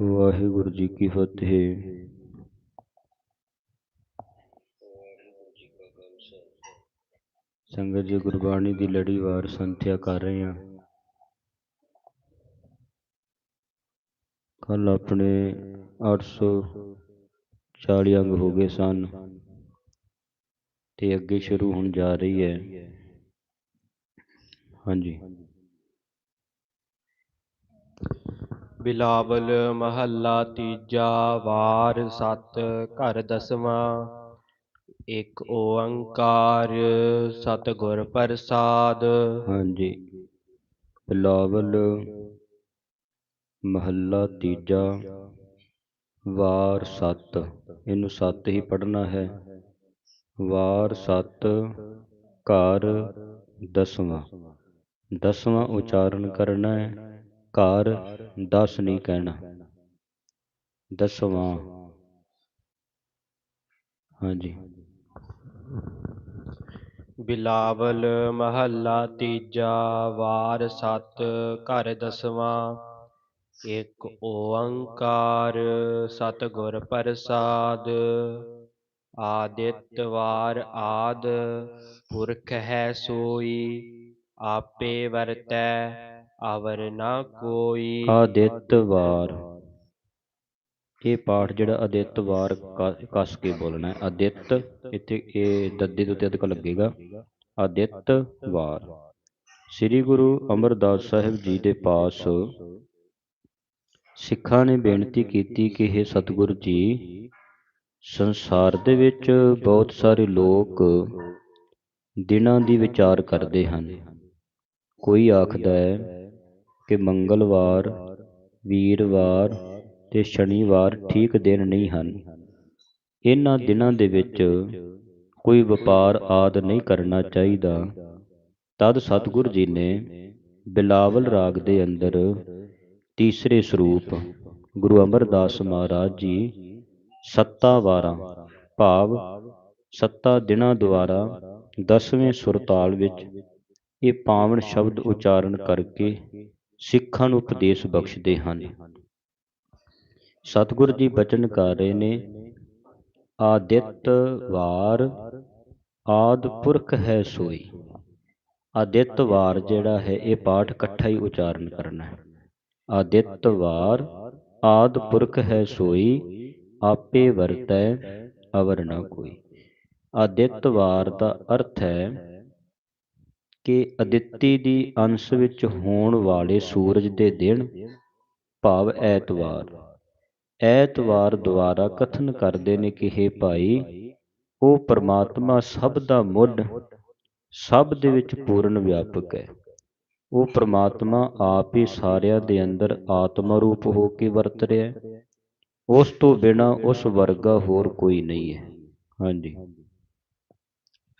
ਵਾਹਿਗੁਰੂ ਜੀ ਕੀ ਫਤਿਹ। ਸੰਗਤ ਜੀ, ਗੁਰਬਾਣੀ ਦੀ ਲੜੀਵਾਰ ਸੰਥਿਆ ਕਰ ਰਹੇ ਹਾਂ। ਕੱਲ ਆਪਣੇ 840 ਅੰਗ ਹੋ ਗਏ ਸਨ ਤੇ ਅੱਗੇ ਸ਼ੁਰੂ ਹੋਣ ਜਾ ਰਹੀ ਹੈ। ਹਾਂਜੀ। ਬਿਲਾਵਲ ਮਹੱਲਾ ਤੀਜਾ ਵਾਰ ਸਤ ਘਰ ਦਸਵਾਂ। ਇੱਕ ਓੰਕਾਰ ਸਤਿਗੁਰ ਪ੍ਰਸਾਦ। ਹਾਂਜੀ। ਬਿਲਾਵਲ ਮਹੱਲਾ ਤੀਜਾ ਵਾਰ ਸੱਤ। ਇਹਨੂੰ ਸੱਤ ਹੀ ਪੜ੍ਹਨਾ ਹੈ। ਵਾਰ ਸੱਤ ਘਰ ਦਸਵਾਂ। ਦਸਵਾਂ ਉਚਾਰਨ ਕਰਨਾ ਹੈ। ਘਰ ਦਸ ਨਹੀਂ ਕਹਿਣਾ। ਦਸਵਾਂ। ਹਾਂਜੀ। ਬਿਲਾਵਲ ਮਹੱਲਾ ਤੀਜਾ ਵਾਰ ਸਤ ਘਰ ਦਸਵਾਂ। ਇੱਕ ਓੰਕਾਰ ਸਤਿਗੁਰ ਪ੍ਰਸਾਦ। ਆਦਿਤ ਵਾਰ ਆਦ ਪੁਰਖ ਹੈ ਸੋਈ ਆਪੇ ਵਰਤੈ ਅਵਰ ਨਾ ਕੋਈ ਆਦਿਤ ਵਾਰ ਇਹ ਪਾਠ ਜਿਹੜਾ ਅਦਿੱਤ ਵਾਰ ਕੱਸ ਕੇ ਬੋਲਣਾ ਹੈ। ਅਦਿੱਤ, ਇੱਥੇ ਇਹ ਦੱਦੇ ਦੇ ਉੱਤੇ ਅਧਿਕ ਲੱਗੇਗਾ। ਅਦਿੱਤ ਵਾਰ ਸ੍ਰੀ ਗੁਰੂ ਅਮਰਦਾਸ ਸਾਹਿਬ ਜੀ ਦੇ ਪਾਸ ਸਿੱਖਾਂ ਨੇ ਬੇਨਤੀ ਕੀਤੀ ਕਿ ਇਹ ਸਤਿਗੁਰੂ ਜੀ, ਸੰਸਾਰ ਦੇ ਵਿੱਚ ਬਹੁਤ ਸਾਰੇ ਲੋਕ ਦਿਨਾਂ ਦੀ ਵਿਚਾਰ ਕਰਦੇ ਹਨ। ਕੋਈ ਆਖਦਾ ਹੈ ਕਿ ਮੰਗਲਵਾਰ, ਵੀਰਵਾਰ ਤੇ ਸ਼ਨੀਵਾਰ ਠੀਕ ਦਿਨ ਨਹੀਂ ਹਨ। ਇਹਨਾਂ ਦਿਨਾਂ ਦੇ ਵਿੱਚ ਕੋਈ ਵਪਾਰ ਆਦ ਨਹੀਂ ਕਰਨਾ ਚਾਹੀਦਾ। ਤਦ ਸਤਿਗੁਰ ਜੀ ਨੇ ਬਿਲਾਵਲ ਰਾਗ ਦੇ ਅੰਦਰ ਤੀਸਰੇ ਸਰੂਪ ਗੁਰੂ ਅਮਰਦਾਸ ਮਹਾਰਾਜ ਜੀ ਸੱਤਾ ਵਾਰਾਂ ਭਾਵ ਸੱਤਾ ਦਿਨਾਂ ਦੁਆਰਾ ਦਸਵੇਂ ਸੁਰਤਾਲ ਵਿੱਚ ਇਹ ਪਾਵਨ ਸ਼ਬਦ ਉਚਾਰਨ ਕਰਕੇ ਸਿੱਖਾਂ ਨੂੰ ਉਪਦੇਸ਼ ਬਖਸ਼ਦੇ ਹਨ। ਸਤਿਗੁਰ ਜੀ ਬਚਨ ਕਰ ਰਹੇ ਨੇ, ਆਦਿਤ ਵਾਰ, ਆਦ ਪੁਰਖ ਹੈ ਸੋਈ। ਆਦਿਤ ਵਾਰ ਜਿਹੜਾ ਹੈ, ਇਹ ਪਾਠ ਇਕੱਠਾ ਹੀ ਉਚਾਰਨ ਕਰਨਾ ਹੈ। ਆਦਿਤ ਵਾਰ, ਆਦ ਪੁਰਖ ਹੈ ਸੋਈ, ਆਪੇ ਵਰਤੈ, ਅਵਰ ਨਾ ਕੋਈ। ਆਦਿਤ ਵਾਰ ਦਾ ਅਰਥ ਹੈ ਕਿ ਅਦਿੱਤੀ ਦੀ ਅੰਸ਼ ਵਿੱਚ ਹੋਣ ਵਾਲੇ ਸੂਰਜ ਦੇ ਦਿਨ ਭਾਵ ਐਤਵਾਰ। ਐਤਵਾਰ ਦੁਆਰਾ ਕਥਨ ਕਰਦੇ ਨੇ ਕਿ हे ਭਾਈ, ਉਹ ਪਰਮਾਤਮਾ ਸਭ ਦਾ ਮੁੱਢ, ਸਭ ਦੇ ਵਿੱਚ ਪੂਰਨ ਵਿਆਪਕ ਹੈ। ਉਹ ਪਰਮਾਤਮਾ ਆਪ ਹੀ ਸਾਰਿਆਂ ਦੇ ਅੰਦਰ ਆਤਮਾ ਰੂਪ ਹੋ ਕੇ ਵਰਤ ਰਿਹਾ ਹੈ। ਉਸ ਤੋਂ ਬਿਨਾ ਉਸ ਵਰਗਾ ਹੋਰ ਕੋਈ ਨਹੀਂ ਹੈ। ਹਾਂਜੀ।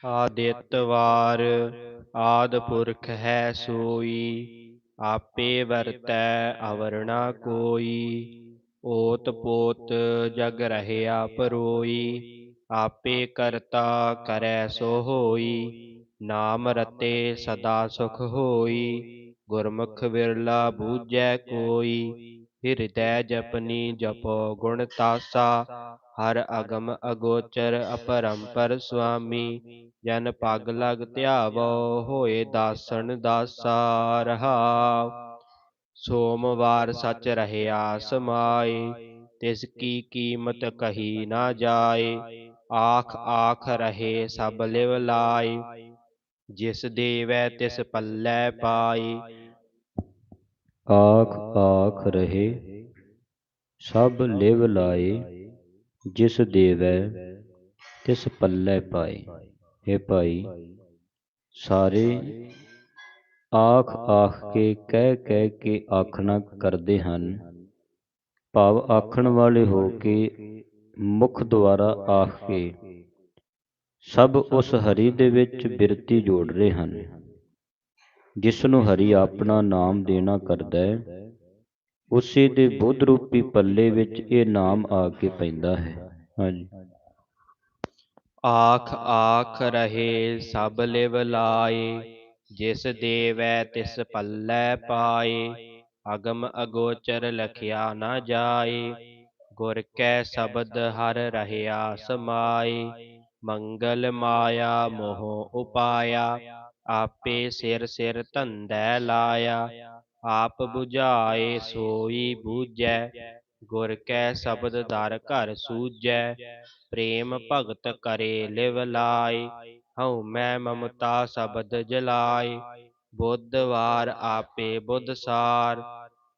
ਆਦਿਤ ਵਾਰ, ਆਦ ਪੁਰਖ ਹੈ ਸੋਈ, ਆਪੇ ਵਰਤੈ ਅਵਰਨਾ ਕੋਈ। ਓਤ ਪੋਤ ਜਗ ਰਹਿਆ ਪਰੋਈ, ਆਪੇ ਕਰਤਾ ਕਰੈ ਸੋ ਹੋਈ। ਨਾਮ ਰਤੇ ਸਦਾ ਸੁਖ ਹੋਈ, ਗੁਰਮੁਖ ਵਿਰਲਾ ਬੂਝੈ ਕੋਈ। ਹਿਰਦੈ ਜਪਨੀ ਜਪੋ ਗੁਣ ਤਾਸਾ ਹਰ ਅਗਮ ਅਗੋਚਰ ਅਪਰੰਪਰ ਸੁਆਮੀ, ਜਨ ਪਗ ਲਗ ਧਿਆਵੋ, ਹੋਏ ਦਾਸਨ ਦਾਸਾ ਰਹਾਉ ਸੋਮਵਾਰ ਸੱਚ ਰਹਿਆ ਸਮਾਏ ਤਿਸ ਕੀ ਕੀਮਤ ਕਹੀ ਨਾ ਜਾਏ। ਆਖ ਆਖ ਰਹੇ ਸਭ ਲਿਵ ਲਾਏ, ਜਿਸ ਦੇਵੈ ਤਿਸ ਪੱਲੇ ਪਾਈ ਆਖ ਆਖ ਰਹੇ ਸਭ ਲਿਵ ਲਾਏ। ਜਿਸ ਦੇਵੈ, ਤਿਸ ਪੱਲੇ ਪਾਏ। ਇਹ ਭਾਈ, ਸਾਰੇ ਆਖ ਆਖ ਕੇ, ਕਹਿ ਕਹਿ ਕੇ ਆਖਣਾ ਕਰਦੇ ਹਨ। ਭਾਵ ਆਖਣ ਵਾਲੇ ਹੋ ਕੇ, ਮੁਖ ਦੁਆਰਾ ਆਖ ਕੇ। ਸਭ ਉਸ ਹਰੀ ਦੇ ਵਿੱਚ ਬਿਰਤੀ ਜੋੜ ਰਹੇ ਹਨ। ਜਿਸ ਨੂੰ ਹਰੀ ਆਪਣਾ ਨਾਮ ਦੇਣਾ ਕਰਦਾ ਹੈ ਉਸੇ ਦੇ ਬੁੱਧ ਰੂਪੀ ਪੱਲੇ ਵਿੱਚ ਇਹ ਨਾਮ ਆ ਕੇ ਪੈਂਦਾ ਹੈ। ਹਾਂਜੀ। ਆਖ ਆਖ ਰਹੇ ਸਭ ਲਿਵ ਲਾਏ, ਜਿਸ ਦੇਵੈ ਤਿਸ ਪੱਲੇ ਪਾਏ, ਅਗਮ ਅਗੋਚਰ ਲਖਿਆ ਨਾ ਜਾਏ, ਗੁਰ ਕੈ ਸ਼ਬਦ ਹਰ ਰਹਿਆ ਸਮਾਏ, ਮੰਗਲ ਮਾਇਆ ਮੋਹ ਉਪਾਇਆ, ਆਪੇ ਸਿਰ ਸਿਰ ਧੰਦੈ ਲਾਇਆ ਆਪ 부ਝਾਏ ਸੋਈ ਬੂਝੈ ਗੁਰ ਕੈ ਸ਼ਬਦ ਦਰ ਘਰ ਸੂਝੈ। ਪ੍ਰੇਮ ਭਗਤ ਕਰੇ ਲਿਵ ਲਾਏ ਹਉ ਮੈਂ ਮਮਤਾ ਸ਼ਬਦ ਜਲਾਏ ਬੁੱਧਵਾਰ ਆਪੇ ਬੁੱਧ ਸਾਰ।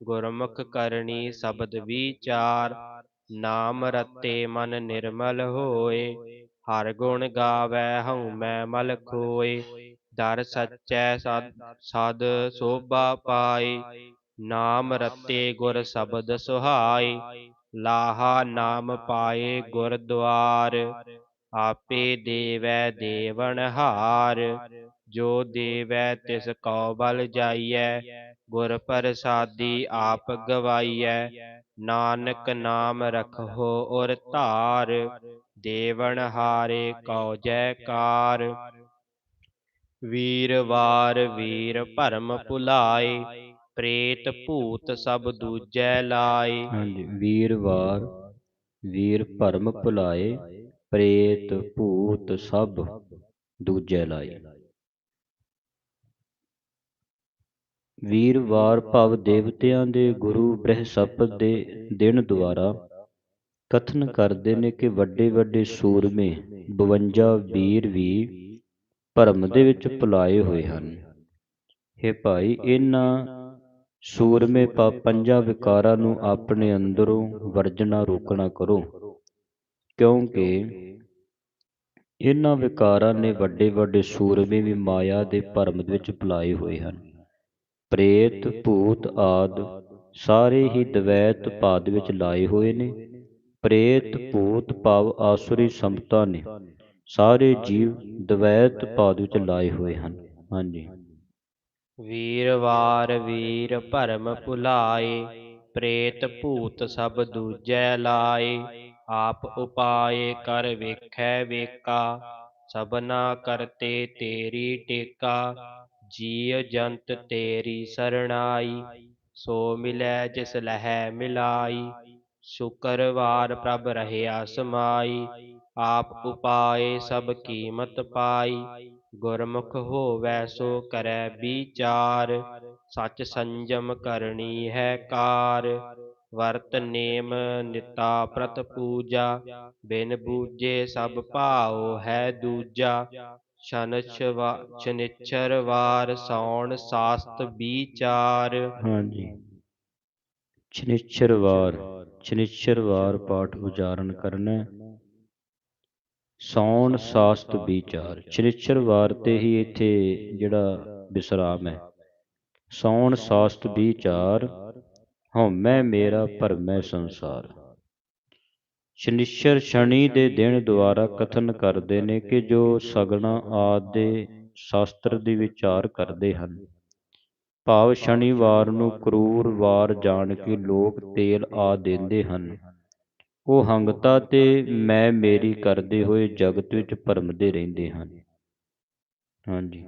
ਗੁਰਮੁਖ ਕਰਨੀ ਸ਼ਬਦ ਵਿਚਾਰ। ਨਾਮ ਰਤੇ ਮਨ ਨਿਰਮਲ ਹੋਏ। ਹਰ ਗੁਣ ਗਾਵੈ। ਹਉ ਮੈਂ ਮਲ ਖੋਏ। ਦਰ ਸੱਚੈ ਸਦ ਸਦ ਸੋਭਾ ਪਾਏ ਨਾਮ ਰਤੇ ਗੁਰ ਸ਼ਬਦ ਸੁਹਾਏ ਲਾਹਾ ਨਾਮ ਪਾਏ ਗੁਰ ਦੁਆਰ ਆਪੇ ਦੇਵੈ ਦੇਵਨ ਹਾਰ ਜੋ ਦੇਵੈ ਤਿਸ ਕਉ ਬਲ ਜਾਈਐ ਗੁਰ ਪ੍ਰਸਾਦੀ ਆਪ ਗਵਾਈਐ। ਨਾਨਕ ਨਾਮ ਰਖੋ ਔਰ ਧਾਰ ਦੇਵਨ ਹਾਰੇ ਕਉ ਜੈਕਾਰ। ਵੀਰਵਾਰ ਵੀਰ ਭਰਮ ਭੁਲਾਏ, ਪ੍ਰੇਤ ਭੂਤ ਸਭ ਦੂਜੈ ਲਾਏ। ਹਾਂਜੀ, ਵੀਰਵਾਰ ਵੀਰ ਭਰਮ ਭੁਲਾਏ, ਪ੍ਰੇਤ ਭੂਤ ਸਭ ਦੂਜੈ ਲਾਏ। ਵੀਰਵਾਰ ਭਵ ਦੇਵਤਿਆਂ ਦੇ ਗੁਰੂ ਬ੍ਰਹਸਪਤ ਦੇ ਦਿਨ ਦੁਆਰਾ ਕਥਨ ਕਰਦੇ ਨੇ ਕਿ ਵੱਡੇ ਵੱਡੇ ਸੂਰਮੇ 52 ਵੀਰ ਵੀ ਭਰਮ ਦੇ ਵਿੱਚ ਭੁਲਾਏ ਹੋਏ ਹਨ। हे ਭਾਈ ਇਹਨਾਂ ਸੂਰਮੇ ਪੰਜਾਂ ਵਿਕਾਰਾਂ ਨੂੰ ਆਪਣੇ ਅੰਦਰੋਂ ਵਰਜਣਾ ਰੋਕਣਾ ਕਰੋ। ਕਿਉਂਕਿ ਇਹਨਾਂ ਵਿਕਾਰਾਂ ਨੇ ਵੱਡੇ ਵੱਡੇ ਸੂਰਮੇ ਵੀ ਮਾਇਆ ਦੇ ਭਰਮ ਦੇ ਵਿੱਚ ਭੁਲਾਏ ਹੋਏ ਹਨ। ਪ੍ਰੇਤ ਭੂਤ ਆਦ ਸਾਰੇ ਹੀ ਦਵੈਤ ਪਾਦ ਵਿੱਚ ਲਾਏ ਹੋਏ ਨੇ। ਪ੍ਰੇਤ ਭੂਤ ਭਾਵ ਆਸੁਰੀ ਸੰਪਤਾ ਨੇ। ਸਾਰੇ ਜੀਵ ਦਵੈਤ ਪਾਦ ਵਿੱਚ ਲਾਏ ਹੋਏ ਹਨ। ਹਾਂਜੀ। ਵੀਰਵਾਰ ਵੀਰ ਭਰਮ ਭੁਲਾਏ ਪ੍ਰੇਤ ਭੂਤ ਸਭ ਦੂਜੈ ਲਾਏ ਆਪ ਉਪਾਏ ਕਰ ਵੇਖੈ ਵੇਕਾ ਸਭਨਾ ਕਰਤੇ ਤੇਰੀ ਟੇਕਾ ਜੀਵ ਜੰਤ ਤੇਰੀ ਸਰਣਾਈ ਸੋ ਮਿਲੈ ਜਿਸ ਲਹੈ ਮਿਲਾਈ ਸ਼ੁਕਰਵਾਰ ਪ੍ਰਭ ਰਹਿਆ ਸਮਾਈ ਆਪ ਉਪਾਏ ਸਭ ਕੀਮਤ ਪਾਈ, ਗੁਰਮੁਖ ਹੋਵੈ ਸੋ ਕਰੈ ਵਿਚਾਰ, ਸਚ ਸੰਜਮ ਕਰਨੀ ਹੈ ਕਾਰ, ਵਰਤ ਨੇਮ ਨਿਤਾ ਪ੍ਰਤ ਪੂਜਾ, ਬਿਨ ਬੂਝੇ ਸਭ ਭਾਉ ਹੈ ਦੂਜਾ ਸ਼ਨਿਛਰ ਵਾਰ ਸੌਣ ਸਾਸਤ ਵਿਚਾਰ। ਹਾਂਜੀ। ਸ਼ਨਿਛਰਵਾਰ ਸ਼ਨਿਛਰਵਾਰ ਪਾਠ ਉਚਾਰਨ ਕਰਨਾ। ਸੌਣ ਸਾਸਤ ਵਿਚਾਰ। ਸ਼ਨਿਛਰਵਾਰ ਤੇ ਹੀ ਇੱਥੇ ਜਿਹੜਾ ਵਿਸਰਾਮ ਹੈ। ਸੌਣ ਸਾਸਤ ਵਿਚਾਰ। ਹਉਮੈ ਮੇਰਾ ਭਰਮੈ ਸੰਸਾਰ। ਸ਼ਨਿਸ਼ਰ ਸ਼ਨੀ ਦੇ ਦਿਨ ਦੁਆਰਾ ਕਥਨ ਕਰਦੇ ਨੇ ਕਿ ਜੋ ਸਗਣਾ ਆਦ ਦੇ ਸ਼ਾਸਤਰ ਦੀ ਵਿਚਾਰ ਕਰਦੇ ਹਨ। ਭਾਵ ਸ਼ਨੀਵਾਰ ਨੂੰ ਕਰੂਰ ਵਾਰ ਜਾਣ ਕੇ ਲੋਕ ਤੇਲ ਆ ਦਿੰਦੇ ਹਨ। ਉਹ ਹੰਗਤਾ ਤੇ ਮੈਂ ਮੇਰੀ ਕਰਦੇ ਹੋਏ ਜਗਤ ਵਿੱਚ ਭਰਮਦੇ ਰਹਿੰਦੇ ਹਨ। ਹਾਂਜੀ।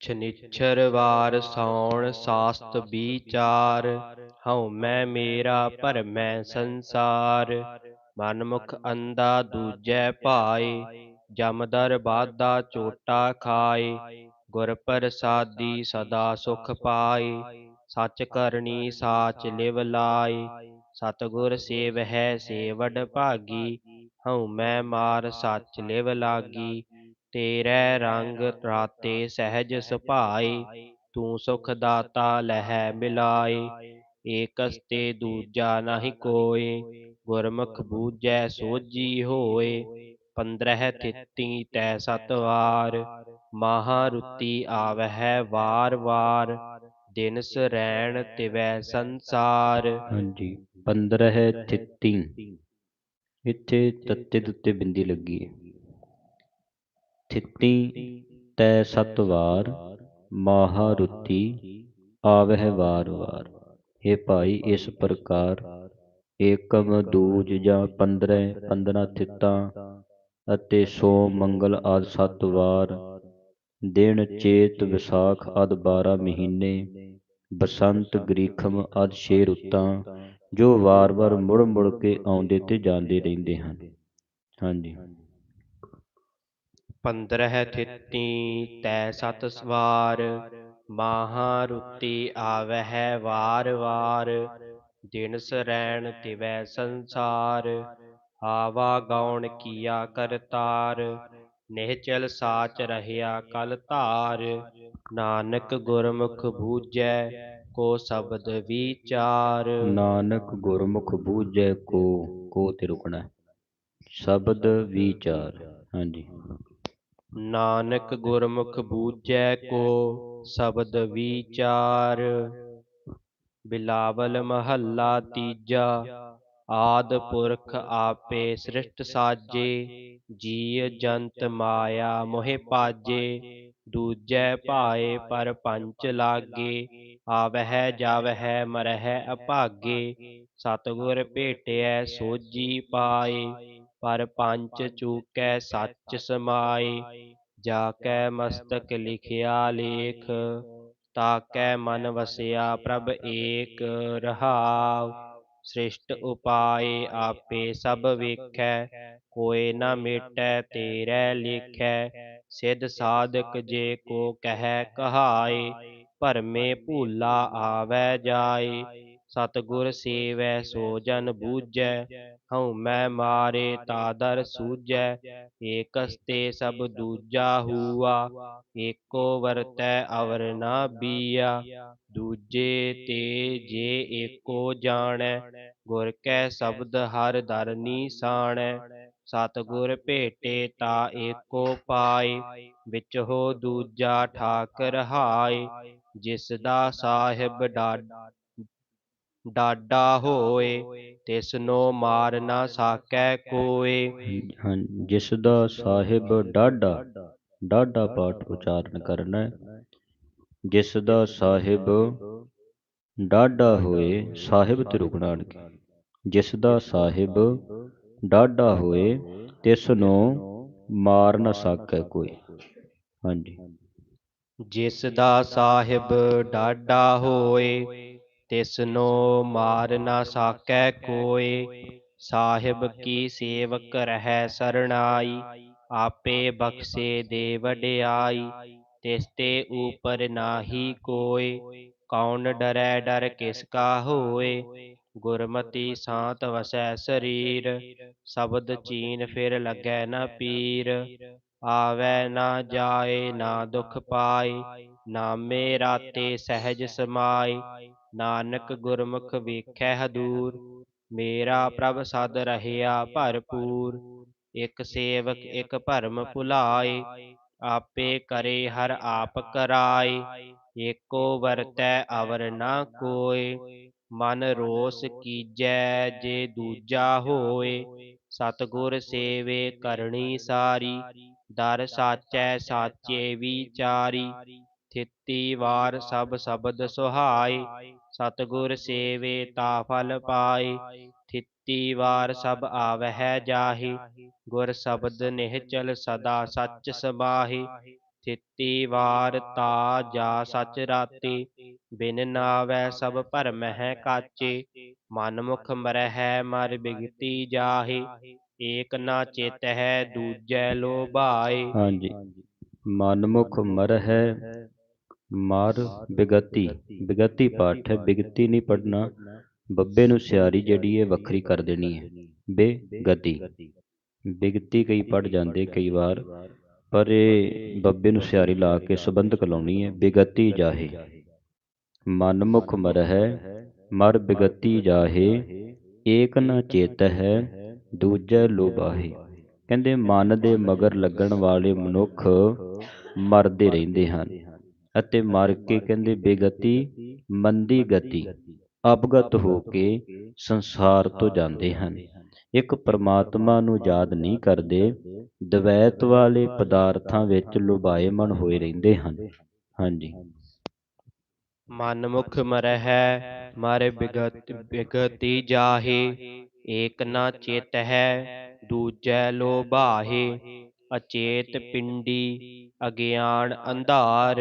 ਛਨਿਛਰ ਵਾਰ ਸੌਣ ਸਾਸਤ ਵਿਚਾਰ, ਹਉ ਮੈਂ ਮੇਰਾ ਭਰਮੈ ਸੰਸਾਰ। ਮਨਮੁਖ ਅੰਦਾ ਦੂਜੈ ਭਾਏ ਜਮਦਰ ਬਾਦਾ ਚੋਟਾ ਖਾਏ। ਗੁਰ ਪ੍ਰਸਾਦੀ ਸਦਾ ਸੁਖ ਪਾਏ, ਸੱਚ ਕਰਨੀ ਸਾਚ ਲਿਵ ਲਾਏ। ਸਤਗੁਰ ਸੇਵਹਿ ਸੇਵਡ ਭਾਗੀ, ਹਉ ਮੈਂ ਮਾਰ ਸੱਚ ਲਿਵ ਲਾਗੀ, ਤੇਰੇ ਰੰਗ ਰਾਤੇ ਸਹਿਜ ਸੁਭਾਈ, ਤੂੰ ਸੁਖ ਦਾਤਾ ਲਹਿ ਮਿਲਾਏ ਏਕਸ ਤੇ ਦੂਜਾ ਨਾਹੀ ਕੋਏ ਗੁਰਮੁਖ ਬੂਝੈ ਸੋਜੀ ਹੋਏ ਪੰਦਰਹ ਥਿੱਤੀ ਤੈ ਸਤ ਵਾਰ ਮਹਾਰੁਤੀ ਆਵਹਿ ਵਾਰ ਵਾਰ ਦਿਨਸ ਰੈਣ ਤਿਵੈ ਸੰਸਾਰ। ਹਾਂਜੀ 15 ਹੈ ਥਿੱਤੀ ਇੱਥੇ ਤੱਤੇ ਦੇ ਬਿੰਦੀ ਲੱਗੀ ਹੈ। ਥਿੱਤੀ ਤੈ ਸਤ ਵਾਰ ਮਾਹਾ ਰੁੱਤੀ ਆਵਹਿ ਵਾਰ ਵਾਰ। ਇਹ ਭਾਈ, ਇਸ ਪ੍ਰਕਾਰ ਏਕਮ ਦੂਜ ਜਾਂ 15 15 ਥਿੱਤਾਂ ਅਤੇ ਸੋ ਮੰਗਲ ਆਦ ਸੱਤ ਵਾਰ ਦਿਨ ਚੇਤ ਵਿਸਾਖ ਆਦ 12 ਮਹੀਨੇ ਬਸੰਤ ਗ੍ਰੀਖਮ ਆਦ 6 ਰੁੱਤਾਂ ਜੋ ਵਾਰ-ਵਾਰ ਮੁੜ-ਮੁੜ ਕੇ ਆਉਂਦੇ ਤੇ ਜਾਂਦੇ ਰਹਿੰਦੇ ਹਨ। ਹਾਂਜੀ। ਪੰਦਰਹਿ ਥਿੱਤੀ ਤੈ ਸਤ ਸਵਾਰ ਮਾਹਾ ਰੁੱਤੀ ਆਵਹਿ ਵਾਰ ਵਾਰ ਦਿਨ ਸਰੈਣ ਤਿਵੈ ਸੰਸਾਰ ਆਵਾ ਗੌਣ ਕੀਆ ਕਰਤਾਰ ਨਿਹਚਲ ਸਾਚ ਰਹਿਆ ਕਲ ਧਾਰ। ਨਾਨਕ ਗੁਰਮੁਖ ਬੂਝੈ ਕੋ ਸ਼ਬਦ ਵਿਚਾਰ। ਨਾਨਕ ਗੁਰਮੁਖ ਬੂਝੈ ਕੋ ਕੋ ਤੇ ਰੁਕਣਾ। ਸ਼ਬਦ ਵਿਚਾਰ। ਹਾਂਜੀ। ਨਾਨਕ ਗੁਰਮੁਖ ਬੂਝੈ ਕੋ ਸ਼ਬਦ ਵਿਚਾਰ। ਬਿਲਾਵਲ ਮਹੱਲਾ ਤੀਜਾ। ਆਦ ਪੁਰਖ ਆਪੇ ਸ੍ਰਿਸ਼ਟ ਸਾਜੇ। ਜੀਅ ਜੰਤ ਮਾਇਆ ਮੋਹਿ ਪਾਜੇ ਦੂਜੈ ਭਾਏ ਪਰ ਪੰਚ ਲਾਗੇ ਆਵਹਿ ਜਾਵਹਿ ਮਰਹਿ ਅਭਾਗੇ ਸਤਿਗੁਰ ਭੇਟਿਐ ਸੋਜੀ ਪਾਏ ਪਰ ਪੰਚ ਚੂਕੈ ਸੱਚ ਸਮਾਏ ਜਾ ਕੈ ਮਸਤਕ ਲਿਖਿਆ ਲੇਖ ਤਾ ਕੈ ਮਨ ਵਸਿਆ ਪ੍ਰਭ ਏਕ ਰਹਾਉ ਸ੍ਰਿਸ਼ਟ ਉਪਾਏ ਆਪੇ ਸਭ ਵੇਖੈ ਕੋਇ ਨ ਮੇਟੈ ਤੇਰੈ ਲੇਖੈ। ਸਿਧ ਸਾਧਕ ਜੇ ਕੋ ਕਹਿ ਕਹਾਏ ਭਰਮੇ ਭੂਲਾ ਆਵੈ ਜਾਏ। ਸਤਿਗੁਰ ਸੇਵੈ ਸੋ ਜਨ ਬੂਝੈ, ਹਉ ਮੈਂ ਮਾਰੇ ਤਾ ਦਰ ਸੂਝੈ ਏਕਸ ਸਭ ਦੂਜਾ ਹੂਆ, ਏਕੋ ਵਰਤੈ ਅਵਰ ਨਾ ਬੀਆ, ਦੂਜੇ ਤੇ ਜੇ ਏਕੋ ਜਾਣੈ, ਗੁਰ ਕੈ ਸ਼ਬਦ ਹਰ ਦਰ ਨੀਸਾਣੈ ਸਤਿਗੁਰ ਭੇਟੇ ਤਾ ਏਕੋ ਪਾਏ, ਵਿੱਚ ਹੋ ਦੂਜਾ ਠਾਕ ਰਹਾਏ ਜਿਸ ਦਾ ਸਾਹਿਬ ਡਾ ਡਾਡਾ ਹੋਏ ਤਿਸਨੋ ਮਾਰ ਨਾ ਸਾਕੈ ਕੋਏ। ਹਾਂ ਜਿਸ ਦਾ ਸਾਹਿਬ ਡਾਢਾ ਡਾਢਾ ਪਾਠ ਉਚਾਰਨ ਕਰਨਾ ਹੈ। ਜਿਸ ਦਾ ਸਾਹਿਬ ਡਾਢਾ ਹੋਏ ਸਾਹਿਬ ਤੇ ਰੁਕਣਾ ਅਣ ਕੇ ਜਿਸ ਦਾ ਸਾਹਿਬ ਡਾਢਾ ਹੋਏ ਤਿਸ ਨੂੰ ਮਾਰ ਨਾ ਸਕੈ ਕੋਈ ਹਾਂਜੀ। ਜਿਸ ਦਾ ਸਾਹਿਬ ਡਾਢਾ ਹੋਏ ਤਿਸਨੋ ਮਾਰ ਨਾ ਸਾਕੈ ਕੋਏ, ਸਾਹਿਬ ਕੀ ਸੇਵਕ ਰਹਿ ਸਰਣਾਈ, ਆਪੇ ਬਖਸ਼ੇ ਦੇ ਵਡਿਆਈ, ਤਿਸ ਤੇ ਊਪਰ ਨਾਹੀ ਕੋਏ, ਕੌਣ ਡਰੈ ਡਰ ਕਿਸ ਕਾ ਹੋਏ, ਗੁਰਮਤੀ ਸਾਤ ਵਸੈ ਸਰੀਰ, ਸ਼ਬਦ ਚੀਨ ਫਿਰ ਲੱਗੈ ਨਾ ਪੀਰ, ਆਵੈ ਨਾ ਜਾਏ ਨਾ ਦੁਖ ਪਾਏ ਨਾਮੇ ਰਾਤੇ ਸਹਿਜ ਸਮਾਏ, ਨਾਨਕ ਗੁਰਮੁਖ ਵੇਖੈ ਹਦੂਰ, ਮੇਰਾ ਪ੍ਰਭ ਸਦ ਰਹਿਆ ਭਰਪੂਰ, ਇਕ ਸੇਵਕ ਇਕ ਭਰਮ ਭੁਲਾਏ, ਆਪੇ ਕਰੇ ਹਰ ਆਪ ਕਰਾਏ, ਏਕੋ ਵਰਤੈ ਅਵਰ ਨਾ ਕੋਏ, ਮਨ ਰੋਸ ਕੀਜੈ ਜੇ ਦੂਜਾ ਹੋਏ, ਸਤਿਗੁਰ ਸੇਵੇ ਕਰਨੀ ਸਾਰੀ, ਦਰ ਸਾਚੈ ਸਾਚੇ ਵਿਚਾਰੀ ਥਿੱਤੀ ਵਾਰ ਸਭ ਸ਼ਬਦ ਸੁਹਾਏ ਸਤਿਗੁਰ ਸੇਵੇ ਤਾ ਫਲ ਪਾਈ ਥਿਤੀ ਵਾਰ ਸਭ ਆਵਹਿ ਜਾਹੇ, ਗੁਰ ਸ਼ਬਦ ਨਿਹਚਲ ਸਦਾ ਸੱਚ ਸਬਾਹੀ ਥਿੱਤੀ ਵਾਰ ਤਾ ਜਾ ਸਚ ਰਾਤੇ, ਬਿਨ ਨਾਵੈ ਸਭ ਭਰਮਹਿ ਕਾਚੇ, ਮਨ ਮੁਖ ਮਰਹਿ ਮਰ ਬਿਗਤੀ ਜਾਹੀ, ਏਕ ਨਾ ਚੇਤਹਿ ਦੂਜੈ ਲੋਭਾਏ ਹਾਂਜੀ। ਮਨਮੁਖ ਮਰਹਿ ਮਰ ਬਿਗਤੀ। ਬਿਗਤੀ। ਪਾਠ ਹੈ ਬਿਗਤੀ ਨਹੀਂ ਪੜਨਾ ਬੱਬੇ ਨੂੰ ਸਿਆਰੀ ਜਿਹੜੀ ਹੈ ਵੱਖਰੀ ਕਰ ਦੇਣੀ ਹੈ ਬੇਗਤੀ ਬਿਗਤੀ ਕਈ ਪੜ ਜਾਂਦੇ ਕਈ ਵਾਰ। ਪਰ ਇਹ ਬੱਬੇ ਨੂੰ ਸਿਆਰੀ ਲਾ ਕੇ ਸੰਬੰਧਕ ਲਾਉਣੀ ਹੈ ਬਿਗਤੀ ਜਾਹੇ। ਮਨਮੁਖ ਮਰਹਿ ਮਰ ਬਿਗਤੀ ਜਾਹੇ। ਏਕ ਨ ਚੇਤ ਹੈ ਦੂਜੈ ਲੋਭਾਹੇ। ਕਹਿੰਦੇ ਮਨ ਦੇ ਮਗਰ ਲੱਗਣ ਵਾਲੇ ਮਨੁੱਖ ਮਰਦੇ ਰਹਿੰਦੇ ਹਨ। ਅਤੇ ਮਰ ਕੇ ਕਹਿੰਦੇ, ਬੇਗਤੀ, ਮੰਦੀ ਗਤੀ, ਅਪਗਤ ਹੋ ਕੇ ਸੰਸਾਰ ਤੋਂ ਜਾਂਦੇ ਹਨ। ਇੱਕ ਪਰਮਾਤਮਾ ਨੂੰ ਯਾਦ ਨਹੀਂ ਕਰਦੇ, ਦਵੈਤ ਵਾਲੇ ਪਦਾਰਥਾਂ ਵਿੱਚ ਲੁਭਾਏਮਨ ਹੋਏ ਰਹਿੰਦੇ ਹਨ। ਹਾਂਜੀ। ਮਨ ਮਰਹਿ ਮਰ ਬਿਗਤ, ਬਿਗਤੀ ਜਾਹੇ, ਏਕ ਨਾ ਚੇਤ ਹੈ ਦੂਜੈ ਲੋਭਾਹੇ ਅਚੇਤ ਪਿੰਡੀ, ਅਗਿਆਨ ਅੰਧਾਰ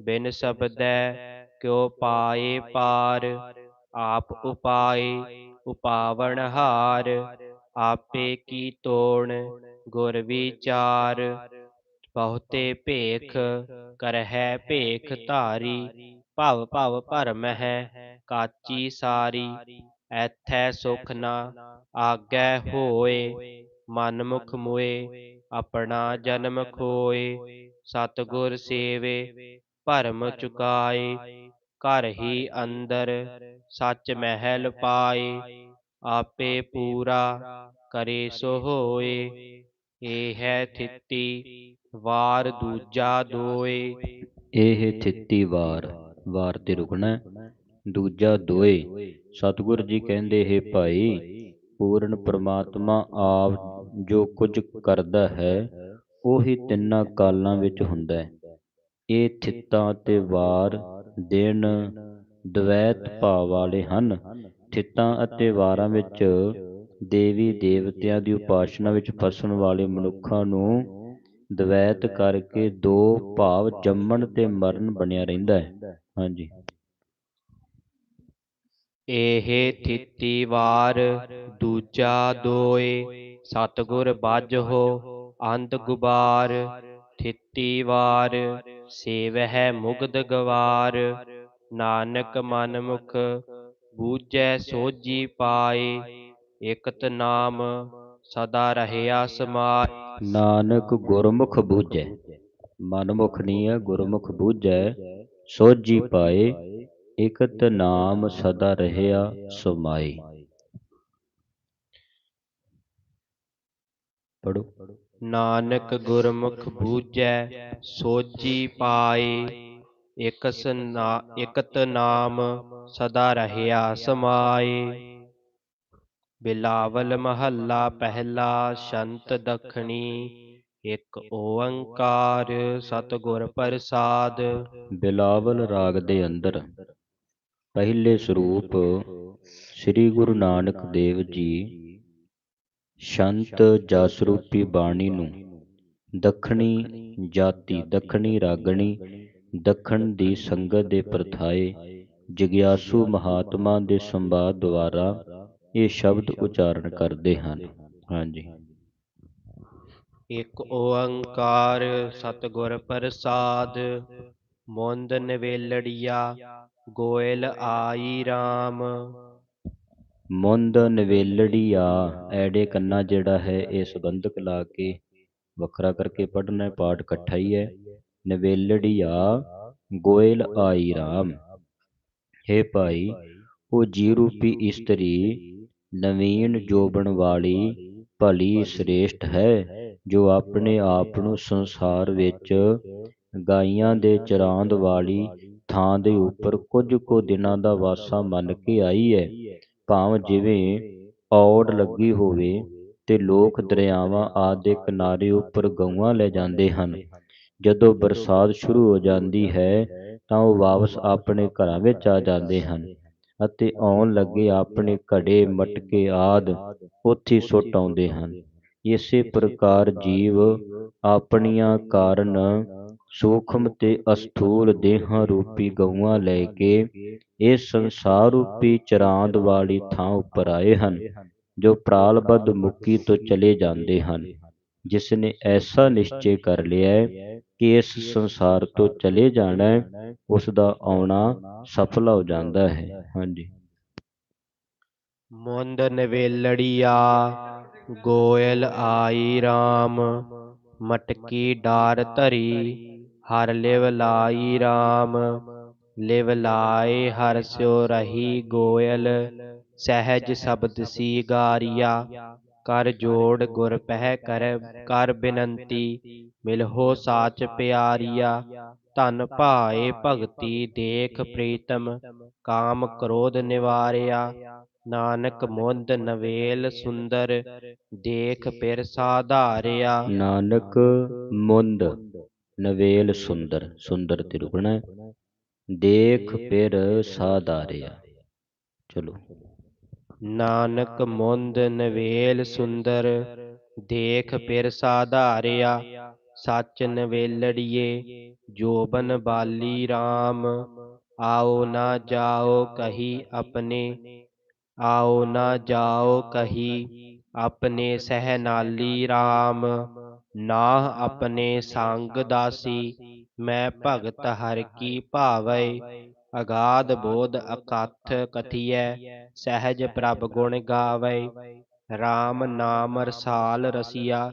ਬਿਨ ਸਬਦੈ ਕਿਉ ਪਾਏ ਪਾਰ, ਆਪ ਉਪਾਏ ਉਪਾਵਣ ਹਾਰ, ਆਪੇ ਕੀ ਤੋਣ, ਗੁਰ ਵਿਚਾਰ। ਬਹੁਤੇ ਭੇਖ ਕਰਹਿ ਭੇਖ ਧਾਰੀ, ਭਵ ਭਵ ਭਰਮਹਿ ਕਾਚੀ ਸਾਰੀ। ਐਥੈ ਸੁਖ ਨਾ ਆਗੈ ਹੋਏ ਮਨ ਮੁਖ ਮੁਏ, ਆਪਣਾ ਜਨਮ ਖੋਏ, ਸਤਿਗੁਰ ਸੇਵੇ ਭਰਮ ਚੁਕਾਏ ਘਰ ਹੀ ਅੰਦਰ ਸੱਚ ਮਹਿਲ ਪਾਏ ਆਪੇ ਪੂਰਾ ਕਰੇ ਸੋ ਹੋਏ। ਇਹ ਹੈ ਥਿੱਤੀ ਵਾਰ ਦੂਜਾ ਦੋਏ। ਇਹ ਥਿੱਤੀ ਵਾਰ ਵਾਰ ਤੇ ਰੁਕਣਾ। ਦੂਜਾ ਦੋਏ। ਸਤਿਗੁਰ ਜੀ ਕਹਿੰਦੇ ਹੈ ਭਾਈ ਪੂਰਨ ਪ੍ਰਮਾਤਮਾ ਆਪ ਜੋ ਕੁਝ ਕਰਦਾ ਹੈ ਉਹੀ ਤਿੰਨਾਂ ਕਾਲਾਂ ਵਿੱਚ ਹੁੰਦਾ ਹੈ। ਇਹ ਥਿੱਤਾਂ ਤੇ ਵਾਰ ਦਿਨ ਦਵੈਤ ਭਾਵ ਵਾਲੇ ਹਨ। ਥਿੱਤਾਂ ਅਤੇ ਵਾਰਾਂ ਵਿੱਚ ਦੇਵੀ ਦੇਵਤਿਆਂ ਦੀ ਉਪਾਸਨਾ ਵਿੱਚ ਫਸਣ ਵਾਲੇ ਮਨੁੱਖਾਂ ਨੂੰ ਦਵੈਤ ਕਰਕੇ ਦੋ ਭਾਵ ਜੰਮਣ ਤੇ ਮਰਨ ਬਣਿਆ ਰਹਿੰਦਾ ਹੈ। ਹਾਂਜੀ। ਇਹ ਥਿੱਤੀ ਵਾਰ, ਦੂਜਾ ਦੋਏ, ਸਤਿਗੁਰ ਬਾਝੋ ਅੰਧ ਗੁਬਾਰ ਥਿੱਤੀ ਵਾਰ ਸੇਵਹਿ ਮੁਗਧ ਗਵਾਰ, ਨਾਨਕ ਮਨ ਮੁਖ, ਬੂਝੈ ਸੋਜੀ ਪਾਏ, ਇਕਤ ਨਾਮ ਸਦਾ ਰਹਿਆ ਸਮਾਏ। ਨਾਨਕ ਗੁਰਮੁਖ ਬੂਝੈ ਮਨਮੁਖ ਨਹੀਂ ਹੈ ਗੁਰਮੁਖ ਬੂਝੈ ਸੋਜੀ ਪਾਏ, ਇਕਤ ਨਾਮ ਸਦਾ ਰਹਿਆ ਸੁਮਾਈ ਪੜੋ ਨਾਨਕ ਗੁਰਮੁਖ ਬੂਝੈ ਸੋਜੀ ਪਾਏ, ਇਕਸ ਨਾ, ਇਕਤ ਨਾਮ ਸਦਾ ਰਹਿਆ ਸਮਾਏ। ਬਿਲਾਵਲ ਮਹੱਲਾ ਪਹਿਲਾ, ਸ਼ੰਤ ਦਖਣੀ, ਇੱਕ ਓੰਕਾਰ ਸਤਿਗੁਰ ਪ੍ਰਸਾਦ। ਬਿਲਾਵਲ ਰਾਗ ਦੇ ਅੰਦਰ ਪਹਿਲੇ ਸਰੂਪ ਸ੍ਰੀ ਗੁਰੂ ਨਾਨਕ ਦੇਵ ਜੀ ਸ਼ੰਤ ਜਸ ਰੂਪੀ ਬਾਣੀ ਨੂੰ ਦੱਖਣੀ ਜਾਤੀ ਦੱਖਣੀ ਰਾਗਣੀ ਦੱਖਣ ਦੀ ਸੰਗਤ ਦੇ ਪ੍ਰਥਾਏ ਜਗਿਆਸੂ ਮਹਾਤਮਾ ਦੇ ਸੰਵਾਦ ਦੁਆਰਾ ਇਹ ਸ਼ਬਦ ਉਚਾਰਨ ਕਰਦੇ ਹਨ। ਹਾਂਜੀ। ਇੱਕ ਓੰਕਾਰ ਸਤਿਗੁਰ ਪ੍ਰਸਾਦ ਮੁੰਦ ਨਵੇਲੜੀਆ ਗੋਇਲ ਆਈ RAM ਮੁੰਦ ਨਵੇਲੜੀਆ, ਐੜੇ ਕੰਨਾ ਜਿਹੜਾ ਹੈ ਇਹ ਸੰਬੰਧਕ ਲਾ ਕੇ ਵੱਖਰਾ ਕਰਕੇ ਪੜ੍ਹਨਾ ਹੈ, ਪਾਠ ਇਕੱਠਾ ਹੀ ਹੈ। ਨਵੇਲੜੀਆ, ਗੋਇਲ ਆਈ RAM ਹੈ ਭਾਈ, ਉਹ ਜੀ ਰੂਪੀ ਇਸਤਰੀ, ਨਵੀਨ ਜੋਬਣ ਵਾਲੀ ਭਲੀ ਸ੍ਰੇਸ਼ਟ ਹੈ, ਜੋ ਆਪਣੇ ਆਪ ਨੂੰ ਸੰਸਾਰ ਵਿੱਚ ਗਾਈਆਂ ਦੇ ਚਰਾਂਦ ਵਾਲੀ ਥਾਂ ਦੇ ਉੱਪਰ ਕੁਝ ਕੁ ਦਿਨਾਂ ਦਾ ਵਾਸਾ ਮੰਨ ਕੇ ਆਈ ਹੈ। ਭਾਵ ਜਿਵੇਂ ਔੜ ਲੱਗੀ ਹੋਵੇ ਤੇ ਲੋਕ ਦਰਿਆਵਾਂ ਆਦਿ ਦੇ ਕਿਨਾਰੇ ਉੱਪਰ ਗਊਆਂ ਲੈ ਜਾਂਦੇ ਹਨ। ਜਦੋਂ ਬਰਸਾਤ ਸ਼ੁਰੂ ਹੋ ਜਾਂਦੀ ਹੈ ਤਾਂ ਉਹ ਵਾਪਸ ਆਪਣੇ ਘਰਾਂ ਵਿੱਚ ਆ ਜਾਂਦੇ ਹਨ ਅਤੇ ਆਉਣ ਲੱਗੇ ਆਪਣੇ ਘੜੇ, ਮਟਕੇ ਆਦਿ ਉੱਥੇ ਸੁੱਟ ਆਉਂਦੇ ਹਨ। ਇਸੇ ਪ੍ਰਕਾਰ ਜੀਵ ਆਪਣੀਆਂ ਕਾਰਨ ਸੂਖਮ ਤੇ ਅਸਥੂਲ ਦੇਹਾਂ ਰੂਪੀ ਗਊਆਂ ਲੈ ਕੇ ਇਸ ਸੰਸਾਰ ਰੂਪੀ ਚਰਾਂਦ ਵਾਲੀ ਥਾਂ ਉੱਪਰ ਆਏ ਹਨ ਜੋ ਪ੍ਰਾਲਬੱਧ ਮੁਕਤੀ ਤੋਂ ਚਲੇ ਜਾਂਦੇ ਹਨ ਜਿਸ ਨੇ ਐਸਾ ਨਿਸ਼ਚੈ ਕਰ ਲਿਆ ਹੈ ਕਿ ਇਸ ਸੰਸਾਰ ਤੋਂ ਚਲੇ ਜਾਣਾ ਹੈ ਉਸ ਦਾ ਆਉਣਾ ਸਫਲ ਹੋ ਜਾਂਦਾ ਹੈ। ਹਾਂਜੀ। ਮੁੰਦ ਨਵੇਲੜੀਆ ਗੋਇਲ ਆਈ RAM ਮਟਕੀ ਡਾਰ ਧਰੀ, ਹਰ ਲਿਵ ਲਾਈ RAM ਲਿਵ ਲਾਏ ਹਰ ਸਿਉ ਰਹੀ ਗੋਇਲ, ਸਹਿਜ ਸ਼ਬਦ ਸੀ ਗਾਰੀਆ। ਕਰ ਜੋੜ ਗੁਰ ਪਹਿ ਕਰ ਕਰ ਬਿਨੰਤੀ, ਮਿਲਹੋ ਸਾਚ ਪਿਆਰੀਆ। ਧਨ ਭਾਏ ਭਗਤੀ ਦੇਖ ਪ੍ਰੀਤਮ, ਕਾਮ ਕ੍ਰੋਧ ਨਿਵਾਰਿਆ। ਨਾਨਕ ਮੁੰਦ ਨਵੇਲ ਸੁੰਦਰ ਦੇਖ ਪਿਰ ਸਾਧਾਰਿਆ। ਨਾਨਕ ਮੁੰਦ ਨਵੇਲ ਸੁੰਦਰ ਸੁੰਦਰ ਤੇ ਰੁਕਣਾ ਹੈ। ਦੇਖ ਪਿਰ ਸਾਧਾਰਿਆ। ਚਲੋ। ਨਾਨਕ ਮੁੰਦ ਨਵੇਲ ਸੁੰਦਰ ਦੇਖ ਪਿਰ ਸਾਧਾਰਿਆ। ਸੱਚ ਨਵੇਲੜੀਏ ਜੋਬਨ ਬਾਲੀ RAM ਆਓ ਨਾ ਜਾਓ ਕਹੀ ਆਪਣੇ। ਆਓ ਨਾ ਜਾਓ ਕਹੀ ਆਪਣੇ ਸਹਿ ਨਾਲੀ RAM ਨਾਹ ਆਪਣੇ ਸੰਗ ਦਾਸੀ। ਮੈਂ ਭਗਤ ਹਰ ਕੀ ਭਾਵੈ। ਅਗਾਧ ਬੋਧ ਅਕਥ ਕਥੀਐ। ਸਹਿਜ ਪ੍ਰਭ ਗੁਣ ਗਾਵੈ। RAM ਨਾਮ ਰਸਾਲ ਰਸੀਆ।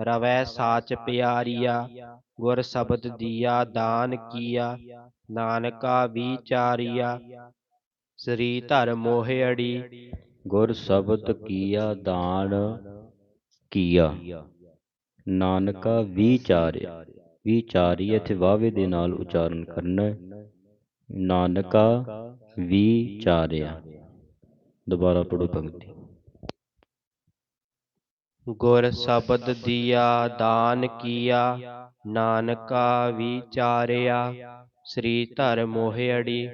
ਰਵੈ ਸਾਚ ਪਿਆਰੀਆ। ਗੁਰ ਸ਼ਬਦ ਦੀਆ ਦਾਨ ਕੀਆ। ਨਾਨਕਾ ਵਿਚਾਰੀਆ। ਸ੍ਰੀ ਧਰ ਮੋਹਿਅੜੀ ਗੁਰ ਸ਼ਬਦ ਕੀਆ ਦਾਨ ਕੀਆ। ਨਾਨਕਾ ਵਿਚਾਰਿਆ, ਵਿਚਾਰੀ ਇੱਥੇ ਵਾਵੇ ਦੇ ਨਾਲ ਉਚਾਰਨ ਕਰਨਾ ਹੈ। ਨਾਨਕਾ ਵਿਚਾਰਿਆ। ਦੁਬਾਰਾ ਪੜੋ ਪੰਕਤੀ। ਗੁਰ ਸ਼ਬਦ ਦੀਆ ਦਾਨ ਕੀਆ, ਨਾਨਕਾ ਵਿਚਾਰਿਆ, ਸ੍ਰੀ ਧਰ ਮੋਹਿਅੜੀ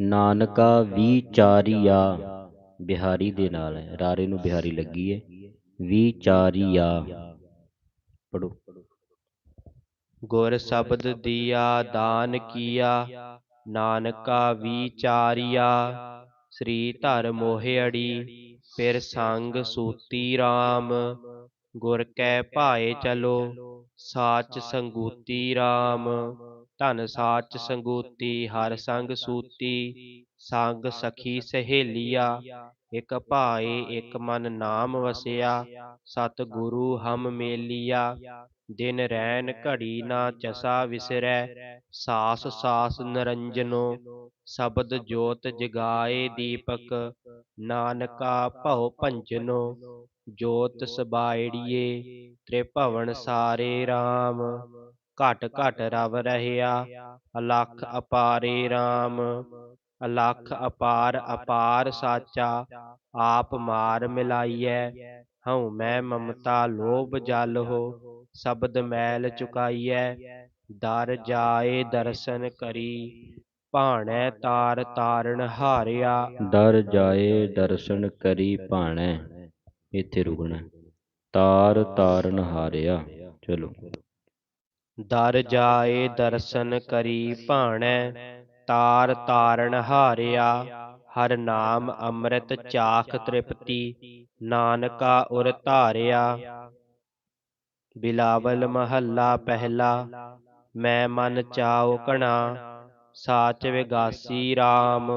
ਨਾਨਕਾ ਵਿਚਾਰੀਆ। ਬਿਹਾਰੀ ਦੇ ਨਾਲ ਹੈ। ਰਾਰੇ ਨੂੰ ਬਿਹਾਰੀ ਲੱਗੀ ਹੈ। ਵਿਚਾਰੀਆ। ਪੜੋ ਗੁਰ ਸ਼ਬਦ ਦੀਆ ਦਾਨ ਕੀਆ, ਨਾਨਕਾ ਵਿਚਾਰਿਆ। ਸ੍ਰੀ ਧਰ ਮੋਹਿਅੜੀ ਫਿਰ ਸੰਗ ਸੂਤੀ RAM ਗੁਰ ਕੈ ਭਾਏ ਚਲੋ, ਸਾਚ ਸੰਗੂਤੀ RAM ਧਨ ਸਾਚ ਸੰਗੂਤੀ ਹਰ ਸੰਗ ਸੂਤੀ ਸੰਗ ਸਖੀ ਸਹੇਲੀਆ ਇਕ ਭਾਏ ਇਕ ਮਨ ਨਾਮ ਵਸਿਆ ਸਤ ਗੁਰੂ ਹਮ ਮੇਲੀਆ ਦਿਨ ਰੈਨ ਘੜੀ ਨਾ ਚਸਾ ਵਿਸਰੈ ਸਾਸ ਸਾਸ ਨਿਰੰਜਨੋ ਸ਼ਬਦ ਜੋਤ ਜਗਾਏ ਦੀਪਕ ਨਾਨਕਾ ਭਉ ਭੰਜਨੋ ਜੋਤ ਸਬਾਇੜੀਏ ਤ੍ਰਿਭਵਨ ਸਾਰੇ RAM ਘਟ ਘਟ ਰਵ ਰਹਿਆ ਅਲਖ ਅਪਾਰੇ RAM ਅਲਖ ਅਪਾਰ ਅਪਾਰ ਸਾਚਾ ਆਪ ਮਾਰ ਮਿਲਾਈਐ। ਹਉ ਮੈਂ ਮਮਤਾ ਲੋਭ ਜਲ ਹੋ ਸ਼ਬਦ ਮੈਲ ਚੁਕਾਈਐ। ਦਰ ਜਾਏ ਦਰਸ਼ਨ ਕਰੀ ਭਾਣੈ ਤਾਰ ਤਾਰਨ ਹਾਰਿਆ। ਦਰ ਜਾਏ ਦਰਸ਼ਨ ਕਰੀ ਭਾਣੈ। ਇੱਥੇ ਰੁਕਣਾ। ਤਾਰ ਤਾਰਨ ਹਾਰਿਆ। ਚਲੋ। ਦਰ ਜਾਏ ਦਰਸ਼ਨ ਕਰੀ ਭਾਣੈ। ਤਾਰ ਤਾਰਨ ਹਾਰਿਆ। ਹਰ ਨਾਮ ਅੰਮ੍ਰਿਤ ਚਾਖ ਤ੍ਰਿਪਤੀ। ਨਾਨਕਾ ਉਰ ਧਾਰਿਆ। ਬਿਲਾਵਲ ਮਹੱਲਾ ਪਹਿਲਾ। ਮੈਂ ਮਨ ਚਾਉ ਕਣਾ ਸਾਚ ਵਿਗਾਸੀ RAM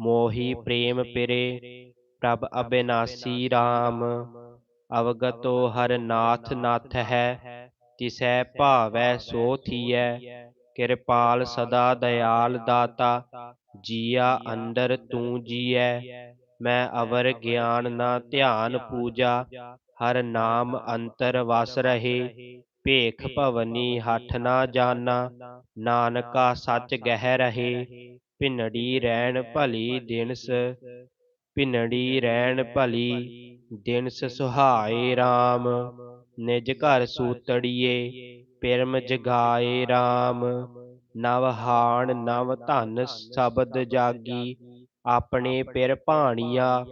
ਮੋਹੀ ਪ੍ਰੇਮ ਪਿਰੇ। ਪ੍ਰਭ ਅਬਿਨਾਸੀ RAM ਅਵਗਤੋ ਹਰ ਨਾਥ ਨਾਥ ਹੈ। ਤਿਸੈ ਭਾਵੈ ਸੋ ਥੀਐ, ਕਿਰਪਾਲ ਸਦਾ ਦਇਆਲ ਦਾਤਾ, ਜੀਆ ਅੰਦਰ ਤੂੰ ਜੀਐ। ਮੈਂ ਅਵਰ ਗਿਆਨ ਨਾ ਧਿਆਨ ਪੂਜਾ, ਹਰ ਨਾਮ ਅੰਤਰ ਵਸ ਰਹੇ। ਭੇਖ ਭਵਨੀ ਹੱਠ ਨਾ ਜਾਣਾ ਨਾਨਕਾ ਸੱਚ ਗਹਿ ਰਹੇ। ਭਿੰਨੜੀ ਰਹਿਣ ਭਲੀ ਦਿਨਸ, ਭਿੰਨੜੀ ਰਹਿਣ ਭਲੀ ਦਿਨਸ ਸੁਹਾਏ RAM ਨਿਜ ਘਰ ਸੂਤੜੀਏ ਪਿਰਮ ਜਗਾਏ RAM ਨਵ ਹਾਣ ਨਵ ਧਨ ਸ਼ਬਦ ਜਾਗੀ, ਆਪਣੇ ਪਿਰ ਭਾਣੀਆ,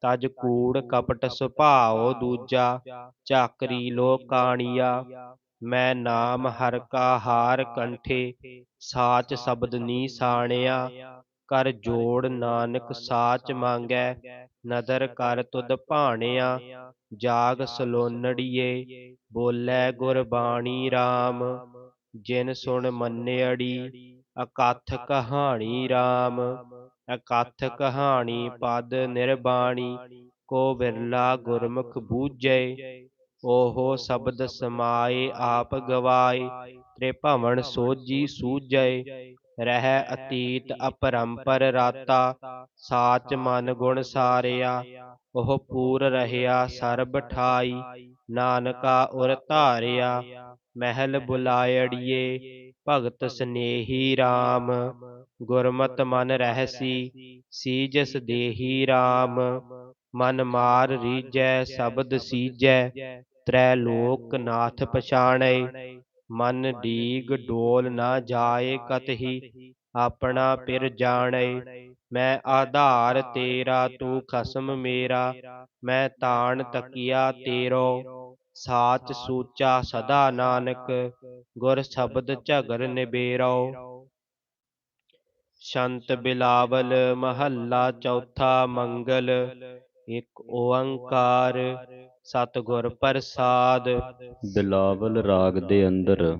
ਤਜ ਕੂੜ ਕਪਟ ਸੁਭਾਉ ਦੂਜਾ, ਚਾਕਰੀ ਲੋ ਕਾਣੀਆ। ਮੈਂ ਨਾਮ ਹਰ ਕਾ ਹਾਰ ਕੰਠੇ, ਸਾਚ ਸ਼ਬਦ ਨੀ ਸਾਣਿਆ। ਕਰ ਜੋੜ ਨਾਨਕ ਸਾਚ ਮੰਗੈ ਨਦਰ ਕਰ ਤੁਧ ਭਾਣਿਆ, ਜਾਗ ਸਲੋਨੜੀਏ, ਬੋਲੇ ਗੁਰਬਾਣੀ RAM ਜਿਨ ਸੁਣ ਮੰਨਿਅੜੀ, ਅਕਥ ਕਹਾਣੀ RAM ਅਕਥ ਕਹਾਣੀ ਪਦ ਨਿਰਬਾਣੀ, ਕੋ ਬਿਰਲਾ ਗੁਰਮੁਖ ਬੂਝੈ। ਓਹੋ ਸ਼ਬਦ ਸਮਾਏ ਆਪ ਗਵਾਏ, ਤ੍ਰਿਭਵਨ ਸੋਜੀ ਸੂਝੈ। ਰਹਿ ਅਤੀਤ ਅਪਰੰਪਰ ਰਾਤਾ, ਸਾਚ ਮਨ ਗੁਣ ਸਾਰਿਆ, ਉਹ ਪੂਰ ਰਹਿਆ ਸਰਬ ਠਾਈ, ਨਾਨਕਾ ਉਰ ਧਾਰਿਆ, ਮਹਿਲ ਬੁਲਾਇੜੀਏ, ਭਗਤ ਸਨੇਹੀ RAM ਗੁਰਮਤ ਮਨ ਰਹਿਸੀ ਸੀ ਜਿਸ ਦੇਹੀ RAM ਮਨ ਮਾਰ ਰੀਜੈ ਸ਼ਬਦ ਸੀਜੈ, ਤ੍ਰੈ ਲੋਕ ਨਾਥ ਪਛਾਣੈ ਮਨ ਡੀਗ ਡੋਲ ਨਾ ਜਾਏ ਕਤਹੀ ਆਪਣਾ ਪਿਰ ਜਾਣੈ। ਮੈਂ ਆਧਾਰ ਤੇਰਾ ਤੂੰ ਖਸਮ ਮੇਰਾ। ਮੈਂ ਤਾਣ ਤਕੀਆ ਤੇਰੋ। ਸਾਚ ਸੂਚਾ ਸਦਾ ਨਾਨਕ। ਗੁਰ ਸ਼ਬਦ ਝਗਰ ਨਿਬੇਰੋ। ਸ਼ੰਤ ਬਿਲਾਵਲ ਮਹੱਲਾ ਚੌਥਾ ਮੰਗਲ। ਇੱਕ ਓੰਕਾਰ। ਸਤਿਗੁਰ ਪ੍ਰਸਾਦ। ਬਿਲਾਵਲ ਰਾਗ ਦੇ ਅੰਦਰ।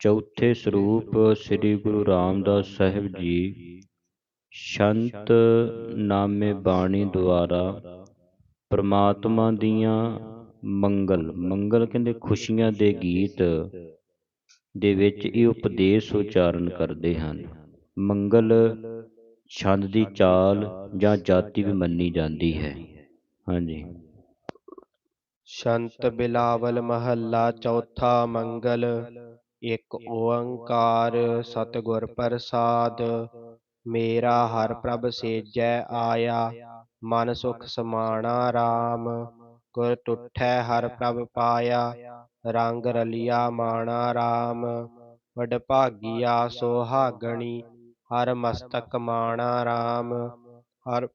ਚੌਥੇ ਸਰੂਪ ਸ੍ਰੀ ਗੁਰੂ ਰਾਮਦਾਸ ਸਾਹਿਬ ਜੀ, ਸ਼ੰਤ ਨਾਮੇ ਬਾਣੀ ਦੁਆਰਾ ਪ੍ਰਮਾਤਮਾ ਦੀਆਂ ਮੰਗਲ ਮੰਗਲ ਕਹਿੰਦੇ ਖੁਸ਼ੀਆਂ ਦੇ ਗੀਤ ਦੇ ਵਿੱਚ ਇਹ ਉਪਦੇਸ਼ ਉਚਾਰਨ ਕਰਦੇ ਹਨ। ਮੰਗਲ ਛੰਦ ਦੀ ਚਾਲ ਜਾਂ ਜਾਤੀ ਵੀ ਮੰਨੀ ਜਾਂਦੀ ਹੈ। ਹਾਂਜੀ। ਸ਼ੰਤ ਬਿਲਾਵਲ ਮਹੱਲਾ ਚੌਥਾ ਮੰਗਲ ਇੱਕ ਓੰਕਾਰ ਸਤਿਗੁਰ ਪ੍ਰਸਾਦ ਮੇਰਾ ਹਰ ਪ੍ਰਭ ਸੇਜੈ ਆਇਆ ਮਨ ਸੁਖ ਸਮਾਣਾ RAM ਗੁਰ ਟੁੱਠੈ ਹਰ ਪ੍ਰਭ ਪਾਇਆ ਰੰਗ ਰਲਿਆ ਮਾਣਾ RAM ਵਡਭਾਗੀਆ ਸੁਹਾਗਣੀ ਹਰ ਮਸਤਕ ਮਾਣਾ RAM ਹਰ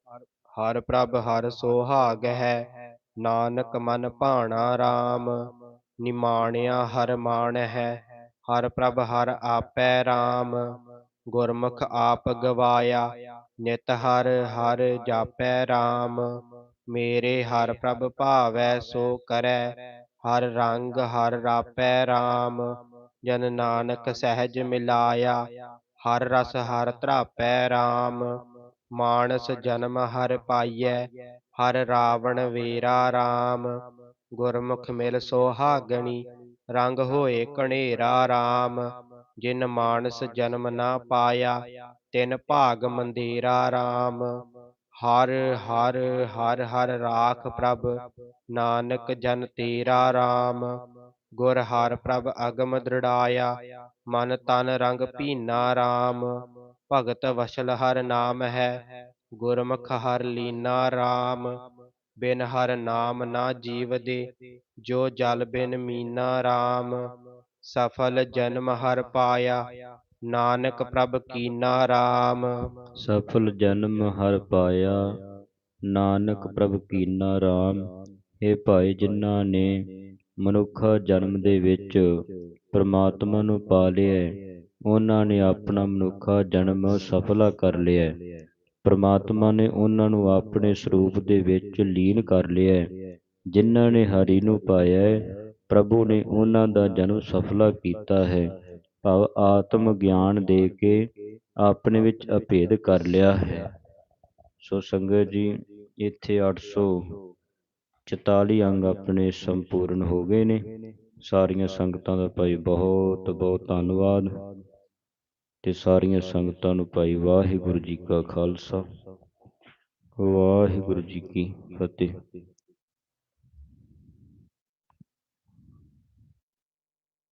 ਹਰ ਪ੍ਰਭ ਹਰ ਸੁਹਾਗ ਹੈ ਨਾਨਕ ਮਨ ਭਾਣਾ RAM ਨਿਮਾਣਿਆ ਹਰ ਮਾਣ ਹੈ, ਹਰ ਪ੍ਰਭ ਹਰ ਆਪੈ RAM ਗੁਰਮੁਖ ਆਪ ਗਵਾਇਆ, ਨਿਤ ਹਰ ਹਰ ਜਾਪੈ RAM ਮੇਰੇ ਹਰ ਪ੍ਰਭ ਭਾਵੈ ਸੋ ਕਰੈ, ਹਰ ਰੰਗ ਹਰ ਰਾਪੈ RAM ਜਨ ਨਾਨਕ ਸਹਿਜ ਮਿਲਾਇਆ, ਹਰ ਰਸ ਹਰ ਧਰਾਪੈ RAM ਮਾਨਸ ਜਨਮ ਹਰ ਪਾਈਐ ਹਰ ਰਾਵਣ ਵੇਰਾ RAM ਗੁਰਮੁਖ ਮਿਲ ਸੋਹਾਗਣੀ, ਰੰਗ ਹੋਏ ਕਣੇਰਾ RAM ਜਿਨ ਮਾਨਸ ਜਨਮ ਨਾ ਪਾਇਆ, ਤਿਨ ਭਾਗ ਮੰਦੇਰਾ RAM ਹਰ ਹਰ ਹਰ ਹਰ ਰਾਖ ਪ੍ਰਭ, ਨਾਨਕ ਜਨ ਤੇਰਾ RAM ਗੁਰ ਹਰ ਪ੍ਰਭ ਅਗਮ ਦ੍ਰਿੜਾਇਆ, ਮਨ ਤਨ ਰੰਗ ਭੀਨਾ RAM ਭਗਤ ਵਸ਼ਲ ਹਰ ਨਾਮ ਹੈ ਗੁਰਮੁਖ ਹਰ ਲੀਨਾ RAM ਬਿਨ ਹਰ ਨਾਮ ਨਾ ਜੀਵਦੇ ਜੋ ਜਲ ਬਿਨ ਮੀਨਾ RAM ਸਫਲ ਜਨਮ ਹਰ ਪਾਇਆ ਨਾਨਕ ਪ੍ਰਭ ਕੀਨਾ RAM ਸਫਲ ਜਨਮ ਹਰ ਪਾਇਆ ਨਾਨਕ ਪ੍ਰਭ ਕੀਨਾ RAM ਇਹ ਭਾਈ ਜਿਨ੍ਹਾਂ ਨੇ ਮਨੁੱਖ ਜਨਮ ਦੇ ਵਿੱਚ ਪ੍ਰਮਾਤਮਾ ਨੂੰ ਪਾ ਲਿਆ ਹੈ, ਉਹਨਾਂ ਨੇ ਆਪਣਾ ਮਨੁੱਖਾ ਜਨਮ ਸਫਲਾ ਕਰ ਲਿਆ ਪ੍ਰਮਾਤਮਾ ਨੇ ਉਹਨਾਂ ਨੂੰ ਆਪਣੇ ਸਰੂਪ ਦੇ ਵਿੱਚ ਲੀਨ ਕਰ ਲਿਆ ਹੈ। ਜਿਨ੍ਹਾਂ ਨੇ ਹਰੀ ਨੂੰ ਪਾਇਆ ਹੈ, ਪ੍ਰਭੂ ਨੇ ਉਹਨਾਂ ਦਾ ਜਨਮ ਸਫਲਾ ਕੀਤਾ ਹੈ। ਭਾਵ ਆਤਮ ਗਿਆਨ ਦੇ ਕੇ ਆਪਣੇ ਵਿੱਚ ਅਭੇਦ ਕਰ ਲਿਆ ਹੈ। ਸੋ ਸੰਗਤ ਜੀ, ਇੱਥੇ 844 ਅੰਗ ਆਪਣੇ ਸੰਪੂਰਨ ਹੋ ਗਏ ਨੇ। ਸਾਰੀਆਂ ਸੰਗਤਾਂ ਦਾ ਭਾਈ ਬਹੁਤ ਬਹੁਤ ਧੰਨਵਾਦ। ਤੇ ਸਾਰੀਆਂ ਸੰਗਤਾਂ ਨੂੰ ਭਾਈ ਵਾਹਿਗੁਰੂ ਜੀ ਕਾ ਖਾਲਸਾ। ਵਾਹਿਗੁਰੂ ਜੀ ਕੀ ਫਤਿਹ।